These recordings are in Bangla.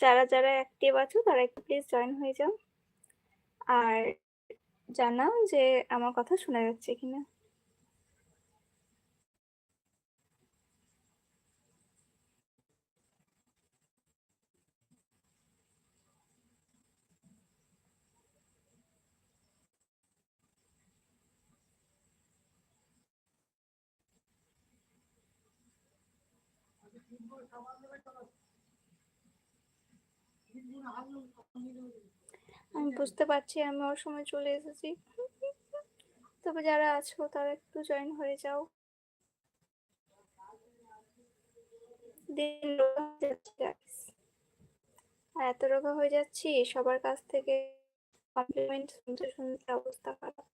যারা যারা অ্যাক্টিভ আছো, তারা একটু প্লিজ জয়েন হয়ে যাও। আর জানাও যে আমার কথা শোনা যাচ্ছে কিনা। আমি বুঝতে পারছি, আমি ওর সময় চলে এসেছি। তবে যারা আছো, তারা একটু জয়েন হয়ে যাও। দিন আর এত রোগা হয়ে যাচ্ছি, সবার কাছ থেকে কমপ্লিমেন্ট শুনতে শুনতে অবস্থা খারাপ।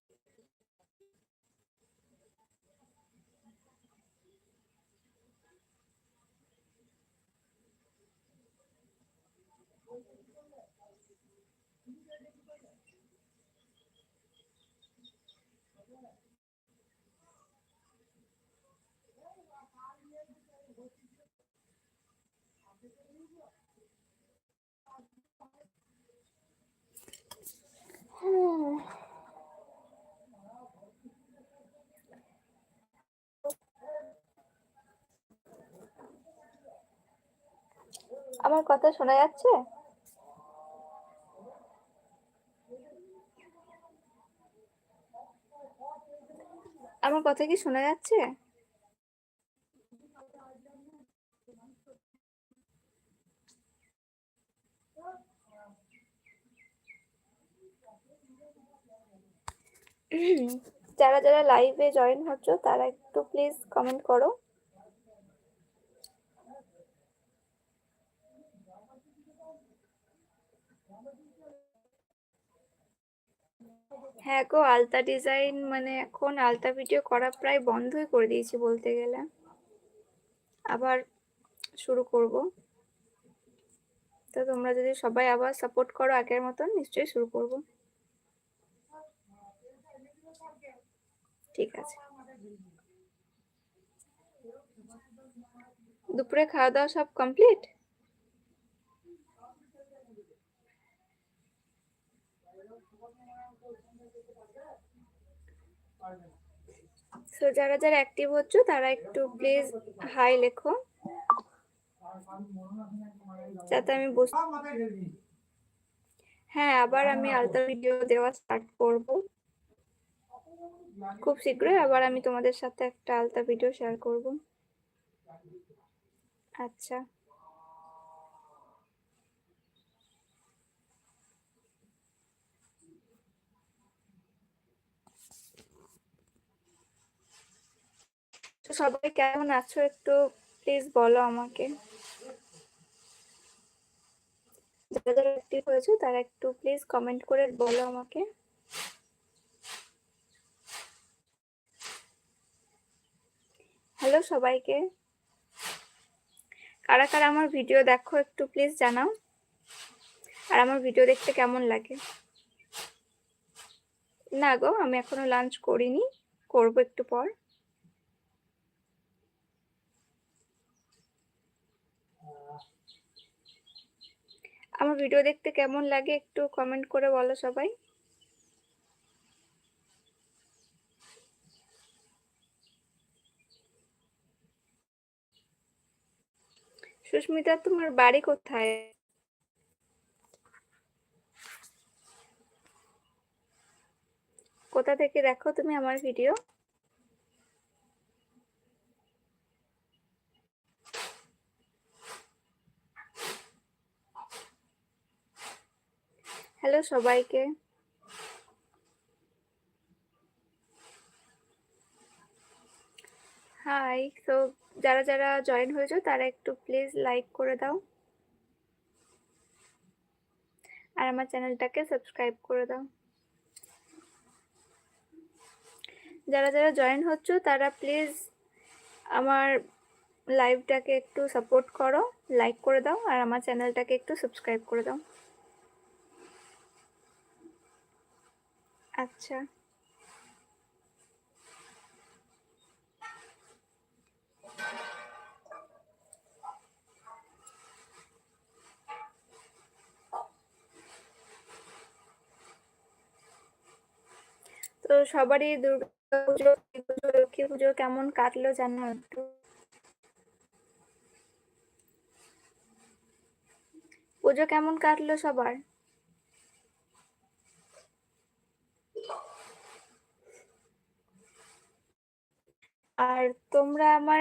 আমার কথা শোনা যাচ্ছে? আমার কথা কি শোনা যাচ্ছে? যারা যারা লাইভে জয়েন হচ্ছ, তারা একটু প্লিজ কমেন্ট করো। হ্যাঁ গো আলতা ডিজাইন মানে এখন আলতা ভিডিও করা প্রায় বন্ধই করে দিয়েছি বলতে গেলে। আবার শুরু করব। তো তোমরা যদি সবাই আবার সাপোর্ট করো, আগের মতন নিশ্চয়ই শুরু করব। ঠিক আছে। দুপুরে খাওয়া দাওয়া সব কমপ্লিট সো যারা যারা অ্যাক্টিভ হচ্ছ, তারা একটু প্লিজ হাই লেখো। যাতে আমি বুঝতে হ্যাঁ আবার আমি আলতা ভিডিও দেওয়া স্টার্ট করব। খুব শীঘ্রই আবার আমি তোমাদের সাথে একটা আলতা ভিডিও শেয়ার করব। আচ্ছা। সবাই কেমন আছো একটু প্লিজ বলো আমাকে। যারা যারা হয়েছে তারা একটু প্লিজ কমেন্ট করে বলো আমাকে। হ্যালো সবাইকে। কারা কারা আমার ভিডিও দেখো একটু প্লিজ জানাও। আর আমার ভিডিও দেখতে কেমন লাগে? না গো, আমি এখনও লাঞ্চ করিনি, করব একটু পর। আমার ভিডিও দেখতে কেমন লাগে একটু কমেন্ট করে বলো সবাই। সুস্মিতা তোমার বাড়ি কোথায়? কোথা থেকে দেখো তুমি আমার ভিডিও হ্যালো সবাইকে। হাই তো যারা যারা জয়েন হয়েছো, তারা একটু প্লিজ লাইক করে দাও। আর আমার চ্যানেলটাকে সাবস্ক্রাইব করে দাও। যারা যারা জয়েন হচ্ছ, তারা প্লিজ আমার লাইভটাকে একটু সাপোর্ট করো লাইক করে দাও, আর আমার চ্যানেলটাকে একটু সাবস্ক্রাইব করে দাও। আচ্ছা। তো সবারই দুর্গা পুজো পুজো, লক্ষ্মী পুজো কেমন কাটলো জানো একটু? পুজো কেমন কাটলো সবার? আর তোমরা আমার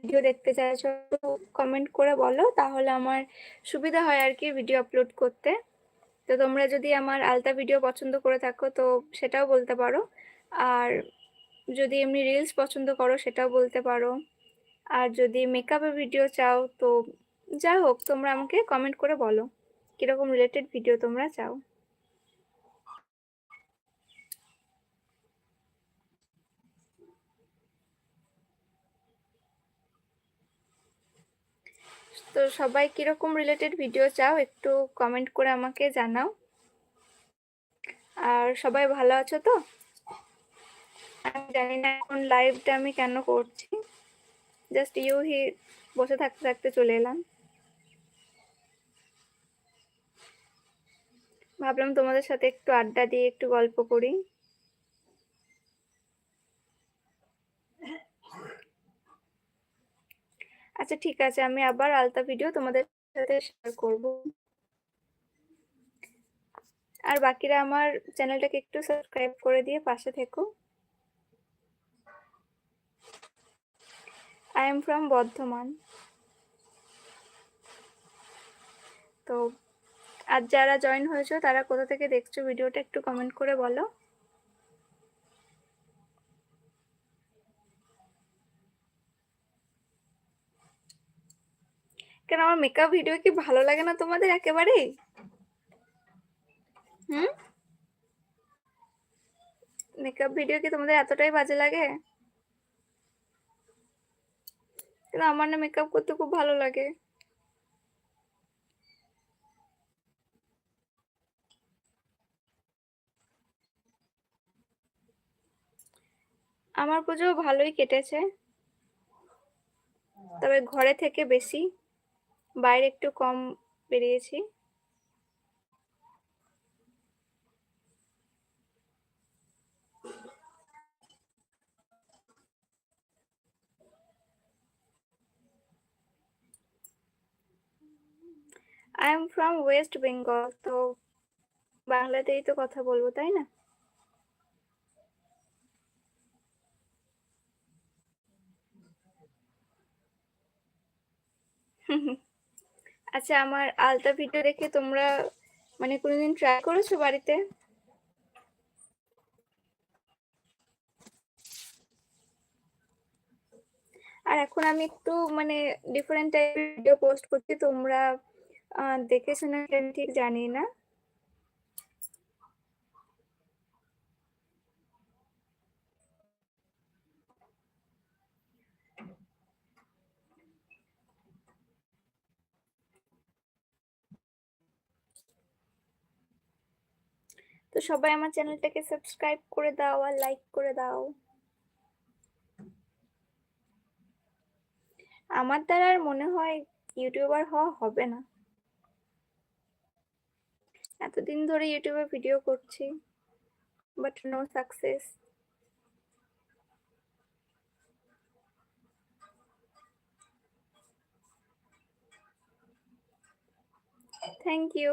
ভিডিও দেখতে চাইছো কমেন্ট করে বলো, তাহলে আমার সুবিধা হয় আর কি ভিডিও আপলোড করতে। তো তোমরা যদি আমার আলতা ভিডিও পছন্দ করে থাকো, তো সেটাও বলতে পারো। আর যদি এমনি রিলস পছন্দ করো, সেটাও বলতে পারো। আর যদি মেকআপের ভিডিও চাও, তো যাই হোক, তোমরা আমাকে কমেন্ট করে বলো। কীরকম রিলেটেড ভিডিও তোমরা চাও? তো সবাই কীরকম রিলেটেড ভিডিও চাও, একটু কমেন্ট করে আমাকে জানাও। আর সবাই ভালো আছো তো? আমি জানি না এখন লাইভটা আমি কেন করছি। জাস্ট ইউ হি বসে থাকতে থাকতে চলে এলাম। ভাবলাম তোমাদের সাথে একটু আড্ডা দিয়ে একটু গল্প করি। আচ্ছা ঠিক আছে, আমি আবার আলতা ভিডিও তোমাদের সাথে শেয়ার করব। আর বাকিরা আমার চ্যানেলটাকে একটু সাবস্ক্রাইব করে দিয়ে পাশে থেকো। I am from Bardhaman. তো, আর যারা জয়েন হয়েছো, তারা কোথা থেকে দেখছ ভিডিওটা একটু কমেন্ট করে বলো। কেন আমার মেকআপ ভিডিও কি ভালো লাগে না তোমাদের একেবারেই হুম? মেকআপ ভিডিও কি তোমাদের এতটাই বাজে লাগে? কিন্তু আমার না মেকআপ করতে খুব ভালো লাগে। আমার পুজো ভালোই কেটেছে। তবে ঘরে থেকে বেশি। বাইরে একটু কম বেরিয়েছি। I am from West Bengal তো বাংলাতেই তো কথা বলব, তাই না? আচ্ছা আমার আলতা ভিডিও দেখে তোমরা মানে কোনোদিন ট্রাই করেছ বাড়িতে? আর এখন আমি একটু মানে ডিফারেন্ট টাইপের ভিডিও পোস্ট করছি, তোমরা দেখেছ না ঠিক জানি না। সবাই আমার চ্যানেলটাকে সাবস্ক্রাইব করে দাও আর লাইক করে দাও। আমার দ্বারা আর মনে হয় ইউটিউবার হওয়া হবে না। এতদিন ধরে ইউটিউবে ভিডিও করছি but no success thank you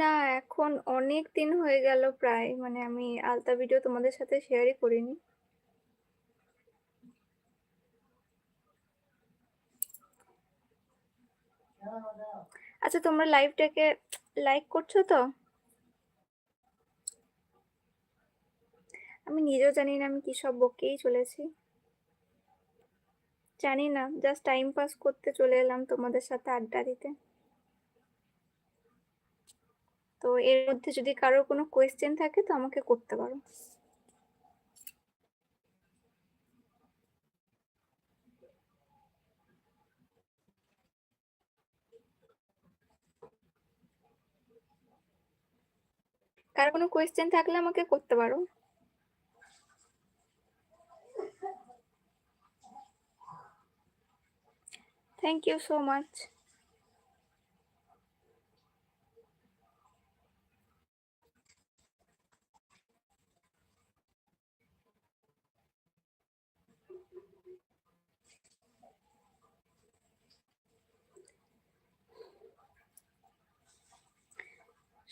না, এখন অনেক দিন হয়ে গেল প্রায়। মানে আমি আলতা ভিডিও তোমাদের সাথে শেয়ারই করিনি। আচ্ছা তোমরা লাইভটাকে লাইক করছ তো? আমি নিজেও জানি না আমি কি সব বকেই চলেছি। জানি না জাস্ট টাইম পাস করতে চলে এলাম তোমাদের সাথে আড্ডা দিতে। তো এর মধ্যে যদি কারোর কোনো কোয়েশ্চেন থাকে তো আমাকে করতে পারো। কারও কোনো কোয়েশ্চেন থাকলে আমাকে করতে পারো। থ্যাংক ইউ সো মাচ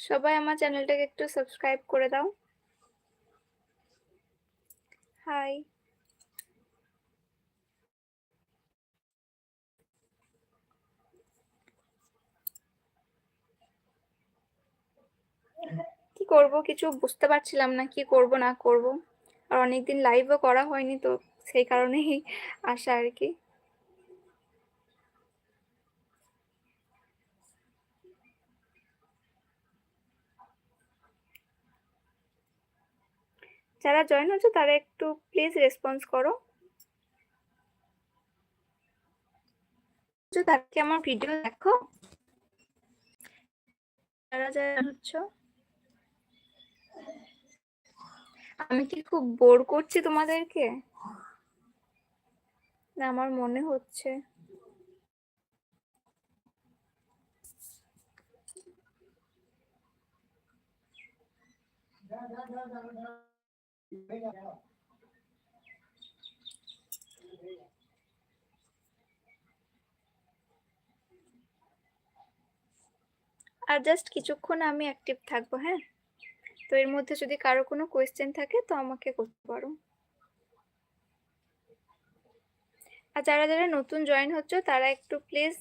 সবাই আমার চ্যানেলটাকে একটু সাবস্ক্রাইব করে দাও। হাই কি করব? কিছু বুঝতে পারছিলাম না কি করব, না করব। আর অনেকদিন লাইভও করা হয়নি তো, সেই কারণেই আসা আর কি। যারা জয়েন হচ্ছে তারা একটু প্লিজ রেসপন্স করো। তারা কি আমার ভিডিও দেখো। যারা যারা হচ্ছে। আমি কি খুব বোর করছি তোমাদেরকে? না, আমার মনে হচ্ছে। আর জাস্ট কিছুক্ষণ আমি অ্যাক্টিভ থাকব হ্যাঁ? তো এর মধ্যে যদি কারও কোনো কোয়েশ্চেন থাকে, তো আমাকে করতে পারো আর যারা যারা নতুন জয়েন হচ্ছে, তারা একটু প্লিজ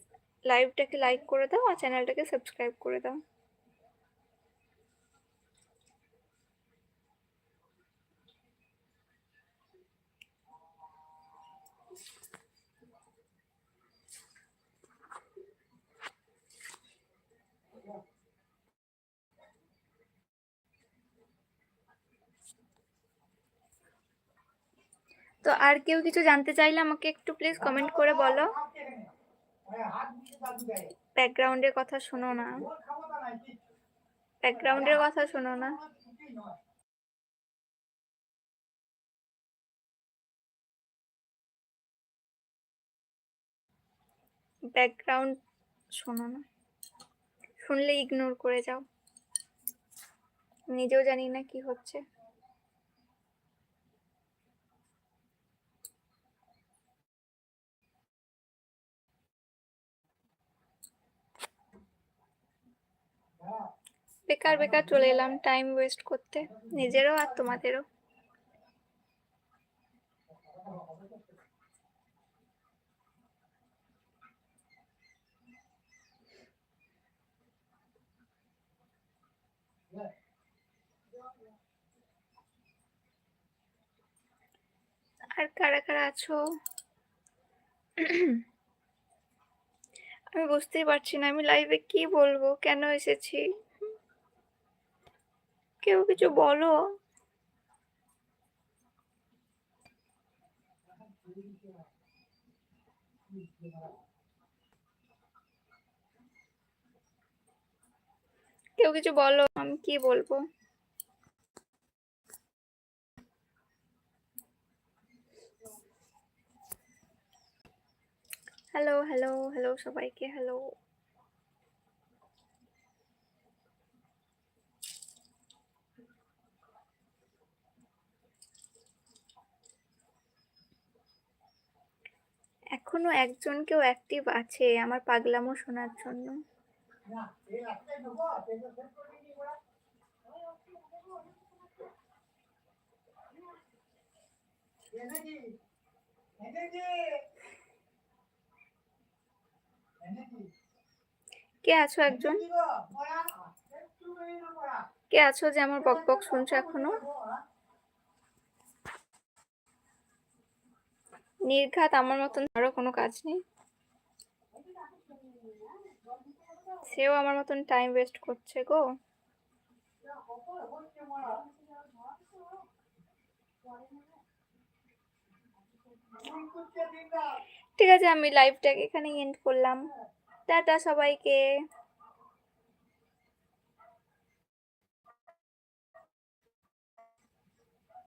লাইভটাকে লাইক করে দাও, আর চ্যানেলটাকে সাবস্ক্রাইব করে দাও। তো আর কেউ কিছু জানতে চাইলে আমাকে একটু প্লিজ কমেন্ট করে বলো। ব্যাকগ্রাউন্ডের কথা শোনো না। ব্যাকগ্রাউন্ডের কথা শোনো না। ব্যাকগ্রাউন্ড শোনো না। শুনলে ইগনোর করে যাও। নিজেও জানি না কি হচ্ছে। বেকার বেকার চলে এলাম টাইম ওয়েস্ট করতে। নিজেরও আর তোমাদেরও। আর কারা কারা আছো? আমি বুঝতেই পারছি না, আমি লাইভে কি বলব? কেন এসেছি? কেউ কিছু বলো? কেউ কিছু বলো, আমি কি বলব? হ্যালো হ্যালো হ্যালো সবাইকে হ্যালো। এখনও একজন কেউ অ্যাক্টিভ আছে আমার পাগলামো শোনার জন্য। কে আছো একজন? কে আছো যে আমার বক বক শুনছো এখনও? নির্ঘাত আমার মতন আরও কোনো কাজ নেই। সেও আমার মতন টাইম ওয়েস্ট করছে গো। ঠিক আছে আমি লাইভটাকে এখানে এন্ড করলাম। টাটা সবাইকে।